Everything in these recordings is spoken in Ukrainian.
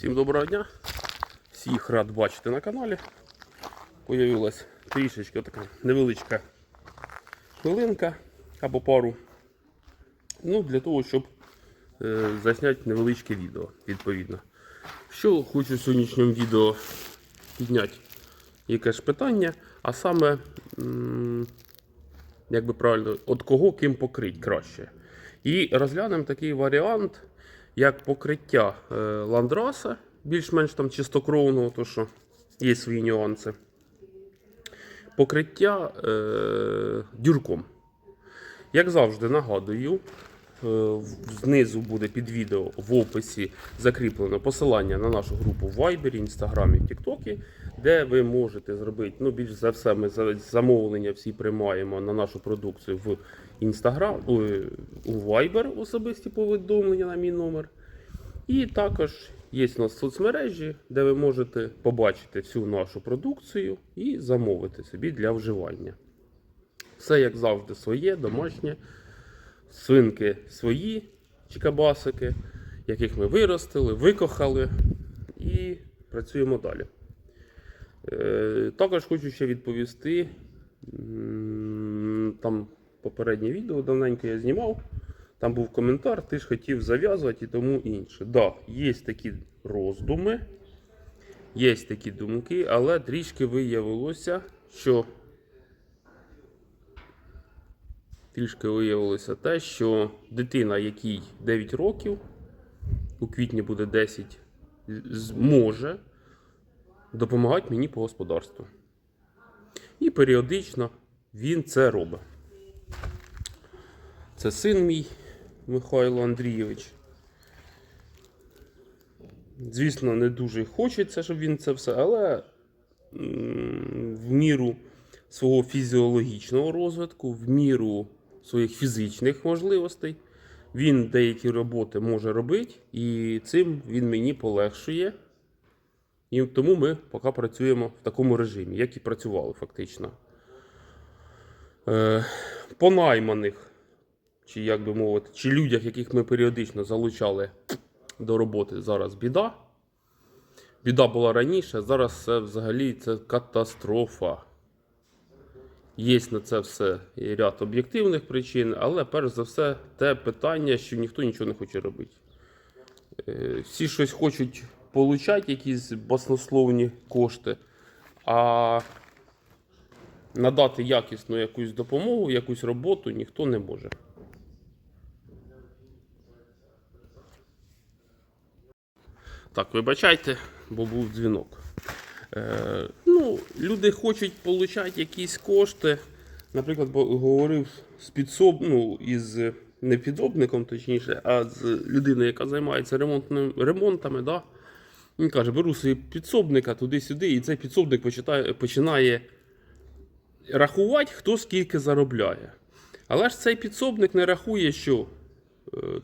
Всім доброго дня. Всіх рад бачити на каналі. Появилась трішечки така невеличка хвилинка або пару. Ну, для того, щоб е, засняти невеличке відео, відповідно. Що хочу в сьогоднішньому відео підняти яке ж питання, а саме, м, як би правильно, от кого ким покрить краще. І розглянемо такий варіант, як покриття е, ландраса, більш-менш там чистокровного, то що є свої нюанси. Покриття е, дюрком. Як завжди, нагадую, е, знизу буде під відео в описі закріплено посилання на нашу групу в Viber, Instagram, TikTok, де ви можете зробити, ну, більш за все, ми замовлення всі приймаємо на нашу продукцію в Ой, у Viber особисті повідомлення на мій номер. І також є у нас соцмережі, де ви можете побачити всю нашу продукцію і замовити собі для вживання. Все, як завжди, своє, домашнє. Свинки свої чикабасики, яких ми виростили, викохали і працюємо далі. Е, також хочу ще відповісти. Там попереднє відео давненько я знімав. Там був коментар, ти ж хотів зав'язувати і тому інше. Да, є такі роздуми, є такі думки, але трішки виявилося, що трішки виявилося те, що дитина, якій 9 років, у квітні буде 10, зможе допомагати мені по господарству. І періодично він це робить. Це син мій Михайло Андрійович. Звісно, не дуже хочеться, щоб він це все, але в міру свого фізіологічного розвитку, в міру своїх фізичних можливостей, він деякі роботи може робити, і цим він мені полегшує. І тому ми поки працюємо в такому режимі, як і працювали фактично. Е, по найманих, чи як би мовити, чи людях, яких ми періодично залучали до роботи, зараз біда. Біда була раніше, зараз це взагалі це катастрофа. Є на це все ряд об'єктивних причин, але перш за все те питання, що ніхто нічого не хоче робити. Е, Всі щось хочуть получати, якісь баснословні кошти, а надати якісну якусь допомогу, якусь роботу ніхто не може. Так, вибачайте, бо був дзвінок. Е, ну, люди хочуть отримати якісь кошти. Наприклад, говорив з підсоб, ну, із не підсобником, точніше, а з людиною, яка займається ремонтним, ремонтами. Да? Він каже, беру собі підсобника туди-сюди, і цей підсобник починає, починає рахувати, хто скільки заробляє. Але ж цей підсобник не рахує, що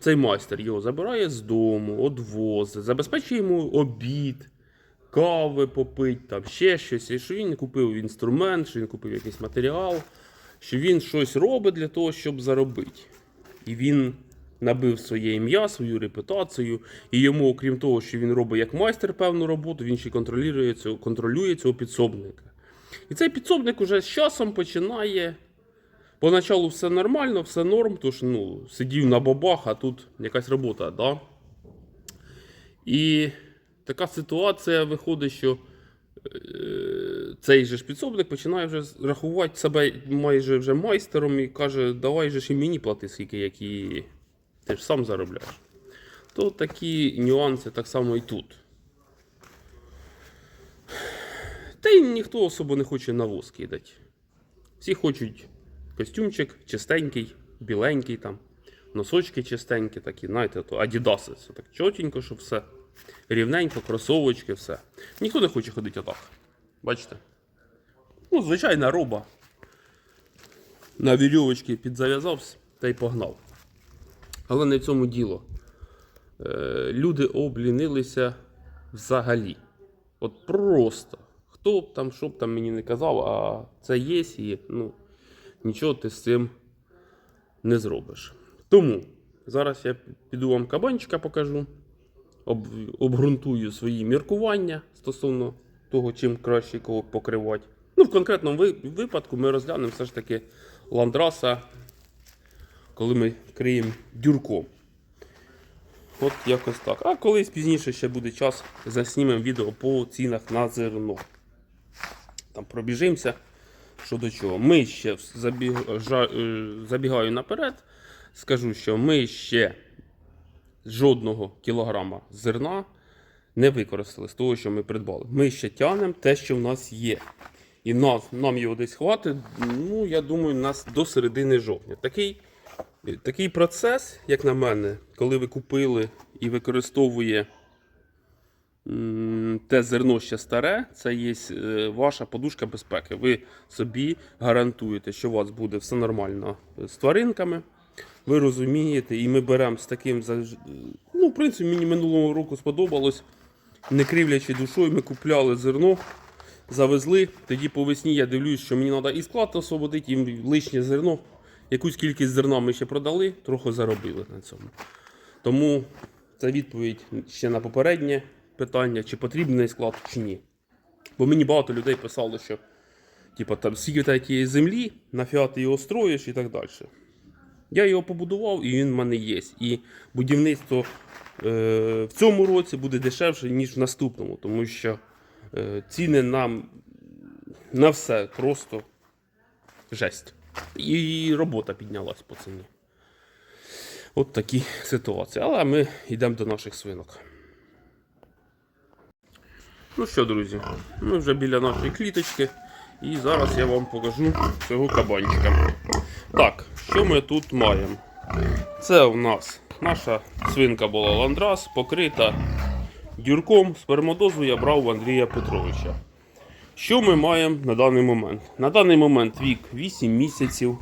цей майстер його забирає з дому, одвозить, забезпечує йому обід, кави попить, там ще щось, і що він купив інструмент, що він купив якийсь матеріал, що він щось робить для того, щоб заробити. І він набив своє ім'я, свою репутацію, і йому, окрім того, що він робить як майстер певну роботу, він ще контролює цього, контролює цього підсобника. І цей підсобник уже з часом починає. Поначалу все нормально, все норм, тож ну, сидів на бабах, а тут якась робота, да? І така ситуація виходить, що е, цей же ж підсобник починає вже рахувати себе майже вже майстером і каже, давай же ж і мені плати скільки, як і ти ж сам заробляєш. То такі нюанси так само і тут. Та й ніхто особо не хоче навоз кидати. Всі хочуть костюмчик чистенький, біленький там, носочки чистенькі, такі, знаєте, то адідаси. Все так чотенько, що все. Рівненько, кросовочки, все. Ніхто не хоче ходити отак. Бачите? Ну, звичайна роба. На вірьовочки підзав'язався та й погнав. Але не в цьому діло. Е, люди облінилися взагалі. От просто. Хто б там, що б там мені не казав, а це є і ну, нічого ти з цим не зробиш. Тому зараз я піду вам кабанчика покажу. об, обґрунтую свої міркування стосовно того, чим краще кого покривати. Ну, в конкретному ви- випадку ми розглянемо все ж таки ландраса, коли ми криємо дюрком. От якось так. А колись пізніше ще буде час, заснімемо відео по цінах на зерно. Там пробіжимося. Що до чого. Ми ще забіг... е, забігаю наперед. Скажу, що ми ще жодного кілограма зерна не використали з того, що ми придбали. Ми ще тягнемо те, що в нас є. І нас, нам його десь хватить, ну, я думаю, нас до середини жовтня. Такий, такий процес, як на мене, коли ви купили і використовує те зерно ще старе, це є е, ваша подушка безпеки. Ви собі гарантуєте, що у вас буде все нормально з тваринками. Ви розумієте, і ми беремо з таким Ну, в принципі, мені минулого року сподобалось. Не кривлячи душою, ми купляли зерно, завезли. Тоді по весні я дивлюсь, що мені треба і склад освободити, і лишнє зерно. Якусь кількість зерна ми ще продали, трохи заробили на цьому. Тому це відповідь ще на попереднє питання, чи потрібний склад, чи ні. Бо мені багато людей писало, що типу, там скільки тієї землі, нафіга ти його строїш і так далі. Я його побудував і він в мене є. І будівництво е, в цьому році буде дешевше, ніж в наступному, тому що е, ціни нам на все просто жесть. І робота піднялась по ціні. От такі ситуації. Але ми йдемо до наших свинок. Ну що, друзі, ми вже біля нашої кліточки. І зараз я вам покажу цього кабанчика. Так, що ми тут маємо? Це у нас наша свинка була ландрас, покрита дюрком. Спермодозу я брав у Андрія Петровича. Що ми маємо на даний момент? На даний момент вік 8 місяців.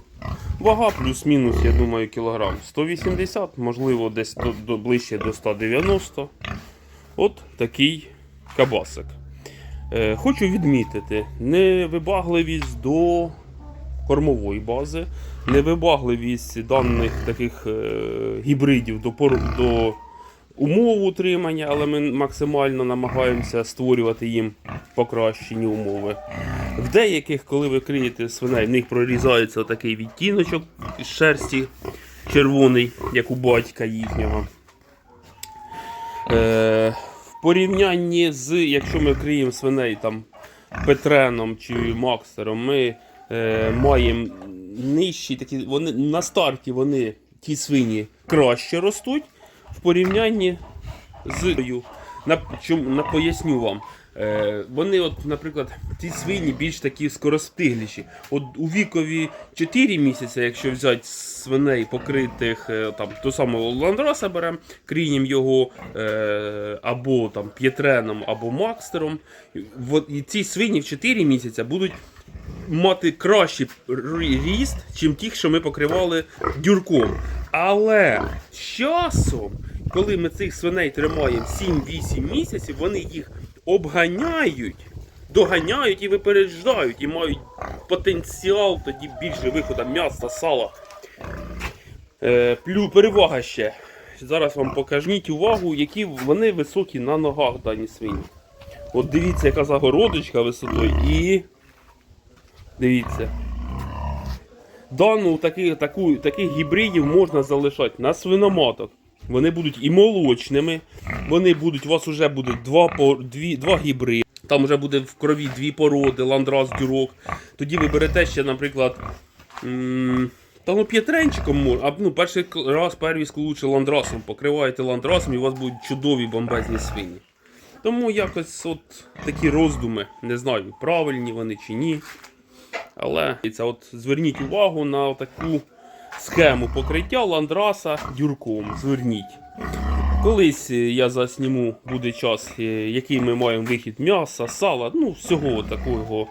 Вага плюс-мінус, я думаю, кілограм 180, можливо, десь до, до, ближче до 190. От такий кабасик. Е, хочу відмітити, невибагливість до кормової бази, невибагливість даних таких е, гібридів до, до умов утримання, але ми максимально намагаємося створювати їм покращені умови. В деяких, коли ви криєте свиней, в них прорізається такий відтіночок з шерсті червоний, як у батька їхнього. Е, порівнянні з, якщо ми криємо свиней там Петреном чи Максером, ми е, маємо нижчі такі, вони на старті вони ті свині краще ростуть в порівнянні з на, чому, на поясню вам. Е, вони, от, наприклад, ці свині більш такі скоростигліші. От у вікові 4 місяці, якщо взяти свиней покритих е, там, до самого ландраса беремо, крінім його е, або там п'єтреном, або макстером. От, і ці свині в 4 місяці будуть мати кращий ріст, чим ті, що ми покривали дюрком. Але з часом, коли ми цих свиней тримаємо 7-8 місяців, вони їх обганяють, доганяють і випереджають, і мають потенціал тоді більше виходу м'яса, сала. Е, плю, перевага ще. Зараз вам покажіть увагу, які вони високі на ногах дані свині. От дивіться, яка загородочка висотою і. Дивіться. Дану таких, таку, таких гібридів можна залишати на свиноматок. Вони будуть і молочними, вони будуть, у вас вже будуть два, дві, два гібриди. Там вже буде в крові дві породи, ландрас, дюрок. Тоді ви берете ще, наприклад, та ну п'ятренчиком можна, а ну, перший раз первіску лучше ландрасом, покриваєте ландрасом і у вас будуть чудові бомбезні свині. Тому якось от такі роздуми, не знаю, правильні вони чи ні. Але це от зверніть увагу на таку схему покриття ландраса дюрком. Зверніть. Колись е, я засніму буде час, е, який ми маємо вихід м'яса, сала, ну всього такого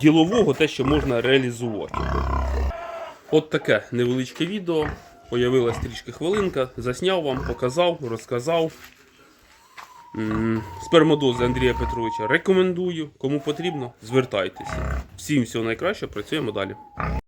ділового, те, що можна реалізувати. От таке невеличке відео. Появилась трішки хвилинка, засняв вам, показав, розказав. Спермодози Андрія Петровича рекомендую. Кому потрібно, звертайтеся. Всім всього найкращого, працюємо далі.